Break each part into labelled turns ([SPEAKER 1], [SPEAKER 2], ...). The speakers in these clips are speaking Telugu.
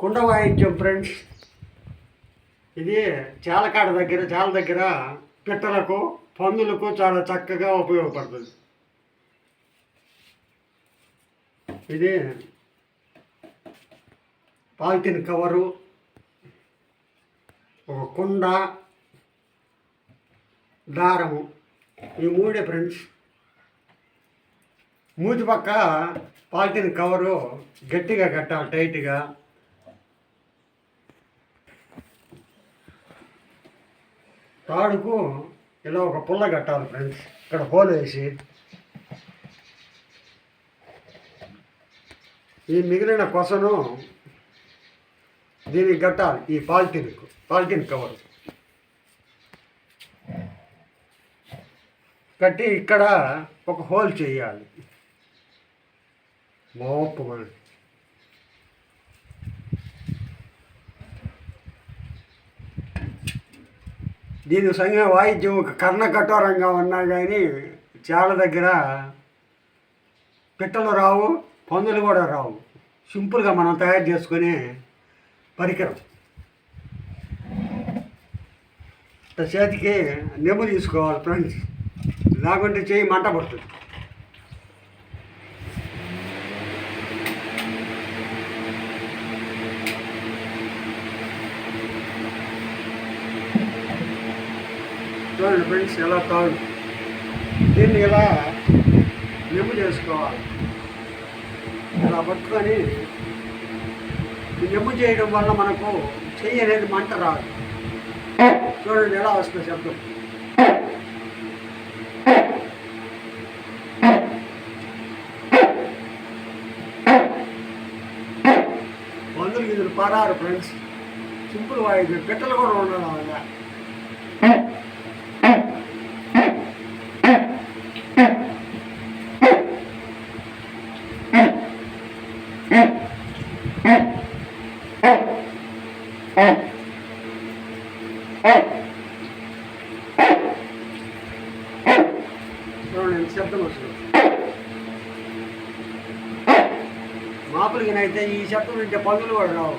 [SPEAKER 1] కుండ వాయిద్యం ఫ్రెండ్స్ ఇది చాలకాడ దగ్గర చాల దగ్గర పిట్టలకు పందులకు చాలా చక్కగా ఉపయోగపడుతుంది. ఇది పాలిథిన్ కవరు ఒక కుండ దారము. ఈ మూడే ఫ్రెండ్స్ మూతి పక్క పాలిథిన్ కవరు గట్టిగా కట్టాలి టైట్గా. తాడుకు ఇలా ఒక పుల్ల కట్టాలి ఫ్రెండ్స్. ఇక్కడ హోల్ వేసి. ఈ మిగిలిన కొసను దీనికి కట్టాలి ఈ పాలిథిన్కు. Polythene cover. కట్టి ఇక్కడ ఒక హోల్ చేయాలి. మోపు మనకి దీని సంగ వాయిద్యం ఒక కర్ణ కఠోరంగా ఉన్నా కానీ చాలా దగ్గర పిట్టలు రావు పందులు కూడా రావు. సింపుల్గా మనం తయారు చేసుకునే పరికరం. చేతికి నెమ్ము తీసుకోవాలి ఫ్రెండ్స్. లేకుంటే చేయి మంట పడుతుంది. చూడండి ఫ్రెండ్స్ ఎలా తాడు దీన్ని ఇలా నెమ్ము చేసుకోవాలి. ఇలా పట్టుకొని ఈ చేయడం వల్ల మనకు చెయ్యి అనేది మంట రాదు. చూడండి ఎలా వస్తుంది శబ్దం. మందులు గిదులు పడారు ఫ్రెండ్స్. సింపుల్ వాయిద్యం పెట్టలు కూడా ఉండడం వల్ల చూడండి ఎంత శబ్దం వస్తుంది. మాపులకినైతే ఈ శబ్దం వింటే పనులు కూడా రావు.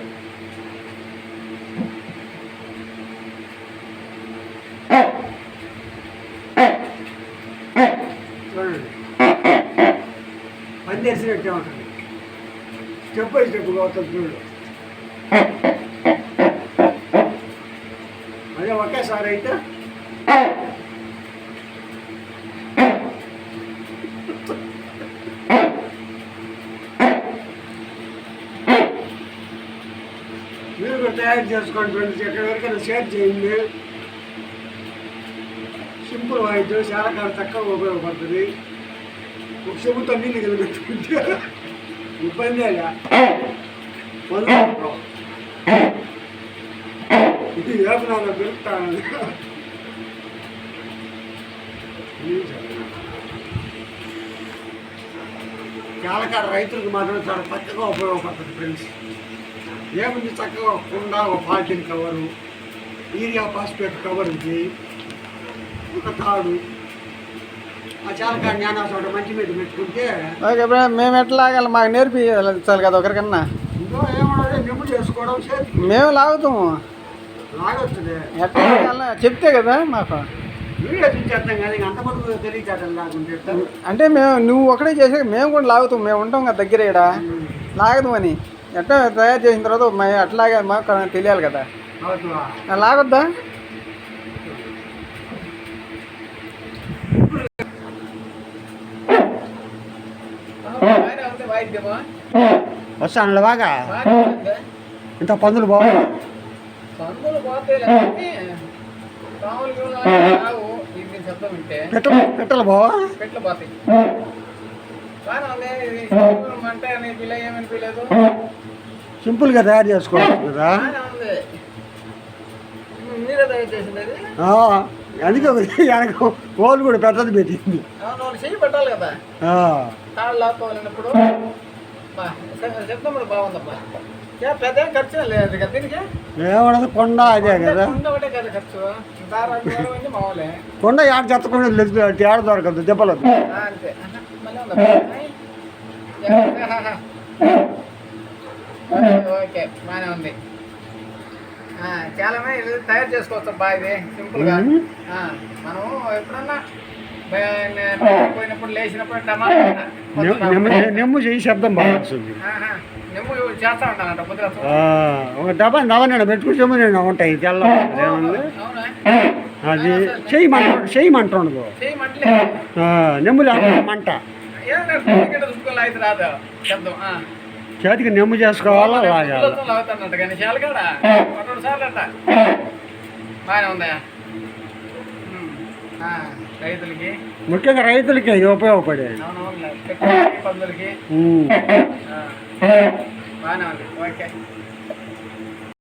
[SPEAKER 1] చూడండి. పని తెలిసినట్టే ఉంటుంది స్టెప్ బై స్టెప్ అవుతుంది చూడు. అదే ఒకేసారి అయితే కూడా తయారు చేసుకోండి ఫ్రెండ్స్. ఎక్కడి వరకైనా షేర్ చేయండి. సింపుల్ వాయిద్యం చాలా కాలం తక్కువ ఉపయోగపడుతుంది. ఒక చెబుతో నీళ్ళు కలిపెట్టుకుంటే ఇబ్బంది ఇది వేపనాలు పెరుగుతాను చాలా రైతులకు మాత్రం చాలా పచ్చగా ఉపయోగపడుతుంది ఫ్రెండ్స్. ఏముంది చక్కగా కుండ ఒక polythene cover urea phosphate cover ఇది ఒక తాడు
[SPEAKER 2] మేము ఎట్లా లాగాలి? మాకు నేర్పించాలి కదా ఒకరికన్నా. మేము లాగుతాము. ఎట్లా చెప్తే కదా మాకు? అంటే మేము నువ్వు ఒకటే చేసే మేము కూడా లాగుతాం మేము ఉంటాం కదా దగ్గర ఇక్కడ లాగదు అని. ఎట్లా తయారు చేసిన తర్వాత మేము అట్లాగే మాకు తెలియాలి కదా. లాగొద్దా?
[SPEAKER 1] వస్తాను బాగా. ఇంత పందులు బాగా. పెట్టలు పెట్టలు బావా సింపుల్గా తయారు చేసుకోవచ్చు కదా? అందుకే వెనక కూడా పెట్టింది
[SPEAKER 2] వాళ్ళు కూడా కదా. దీనికి?
[SPEAKER 1] ఏమన్నది కొండ అదే కదా.
[SPEAKER 2] కొండ
[SPEAKER 1] ఏడ చెత్తకుండా లేదు ఏడ దొరకదు దెబ్బలు
[SPEAKER 2] ఓకే బాగానే ఉంది. చాలా ఇది తయారు చేసుకోవచ్చు బాగా ఇది సింపుల్గా మనం ఎప్పుడన్నా పోయినప్పుడు లేచినప్పుడు టమాటా
[SPEAKER 1] నెమ్ము- చేయి శబ్దం బాగా వస్తుంది.
[SPEAKER 2] నిమ్ము చేస్తా ఉంటానంట
[SPEAKER 1] ఒక డబ్బా నవన్న పెట్టుకుంటే నేను ఉంటాయి తెల్ల ఏముంది?
[SPEAKER 2] అవునా?
[SPEAKER 1] అది చేయమంట చేయమంటుండదు
[SPEAKER 2] చేయమంటలే
[SPEAKER 1] ఆ, నెమ్ము లేకుండా మంట.
[SPEAKER 2] రాదు? శబ్దం.
[SPEAKER 1] చేతికి నెమ్ము చేసుకోవాలా? లాగాలి?
[SPEAKER 2] రైతులకి.
[SPEAKER 1] ముఖ్యంగా రైతులకి
[SPEAKER 2] పెట్టుబడి పందులకి. బాగానే ఉంది. ఓకే.